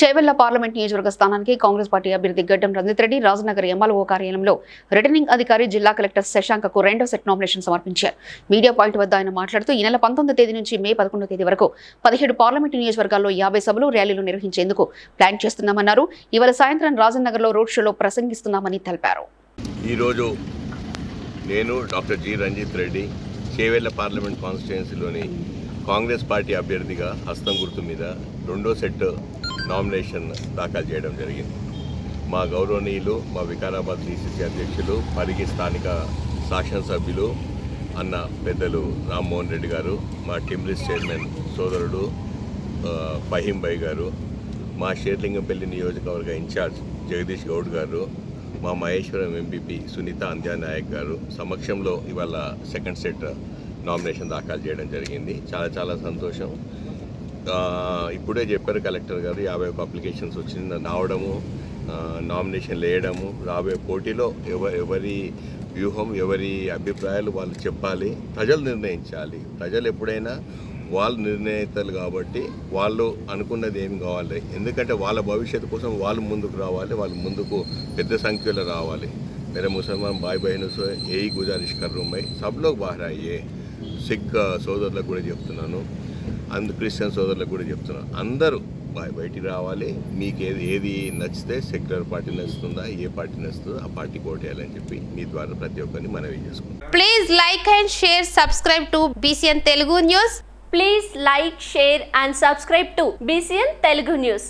Chevella parliament నియోజకవర్గ స్థానానికి Congress party అభ్యర్థి గడ్డం రంజిత్ రెడ్డి రాజనగర్ ఎంఎల్ఓ కార్యాలయంలో రిటర్నింగ్ అధికారి జిల్లా కలెక్టర్ శశాంకకు రెండో సెట్ నామినేషన్ సమర్పించారు. మీడియా పాయింట్ వద్ద ఆయన మాట్లాడుతూ ఈ నెల పంతొమ్మిది తేదీ నుంచి మే పదకొండో తేదీ వరకు పదిహేడు పార్లమెంట్ నియోజకవర్గాల్లో యాభై సభలు ర్యాలీలు నిర్వహించేందుకు ప్లాన్ చేస్తున్నామన్నారు. ఇవాళ సాయంత్రం రాజనగర్లో రోడ్ షోలో ప్రసంగిస్తున్నామని తెలిపారు. ఈరోజు నేను doctor G Ranjith Reddy Chevella parliament కాన్స్టిట్యుయెన్సీలోని Congress party అభ్యర్థిగా హస్తం గుర్తు మీద రెండో సెట్ నామినేషన్ దాఖలు చేయడం జరిగింది. మా గౌరవనీయులు మా వికారాబాద్ డిసిసి అధ్యక్షులు పరిగి స్థానిక శాసనసభ్యులు అన్న పెద్దలు రామ్మోహన్ రెడ్డి గారు మా టిమ్లిస్ చైర్మన్ సోదరుడు ఆ, ఫహీం గారు మా షేర్లింగంపల్లి నియోజకవర్గ ఇన్ఛార్జ్ జగదీష్ గౌడ్ గారు మా మహేశ్వరం ఎంపీపీ సునీత అంధ్యా నాయక్ గారు సమక్షంలో ఇవాళ సెకండ్ సెట్ నామినేషన్ దాఖలు చేయడం జరిగింది. చాలా చాలా సంతోషం. ఇప్పుడే చెప్పారు కలెక్టర్ గారు యాభై ఒక అప్లికేషన్స్ వచ్చింది రావడము ఆ, నామినేషన్ వేయడము రాబోయే పోటీలో ఎవ ఎవరి వ్యూహం ఎవరి అభిప్రాయాలు వాళ్ళు చెప్పాలి ప్రజలు నిర్ణయించాలి ప్రజలు ఎప్పుడైనా వాళ్ళు నిర్ణయితలు కాబట్టి వాళ్ళు అనుకున్నది ఏం కావాలి ఎందుకంటే వాళ్ళ భవిష్యత్తు కోసం వాళ్ళు ముందుకు రావాలి వాళ్ళు ముందుకు పెద్ద సంఖ్యలో రావాలి मेरे मुसलमान भाई बहनों से यही गुजारिश कर रहा हूँ मैं सब लोग बाहर आइए సిక్ సోదరులకు కూడా చెప్తున్నాను అందు క్రిస్టియన్ సోదరులకు కూడా చెప్తున్నాను అందరూ బయటికి రావాలి. మీకు ఏది ఏది నచ్చితే సెక్యులర్ పార్టీ నచ్చుతుందా ఏ పార్టీ నచ్చుతుందో ఆ పార్టీ ఓటేయాలని చెప్పి మీ ద్వారా ప్రతి ఒక్కరిని మనవి చేసుకుంటాం please like and share subscribe to BCN Telugu news please like share and subscribe to BCN Telugu news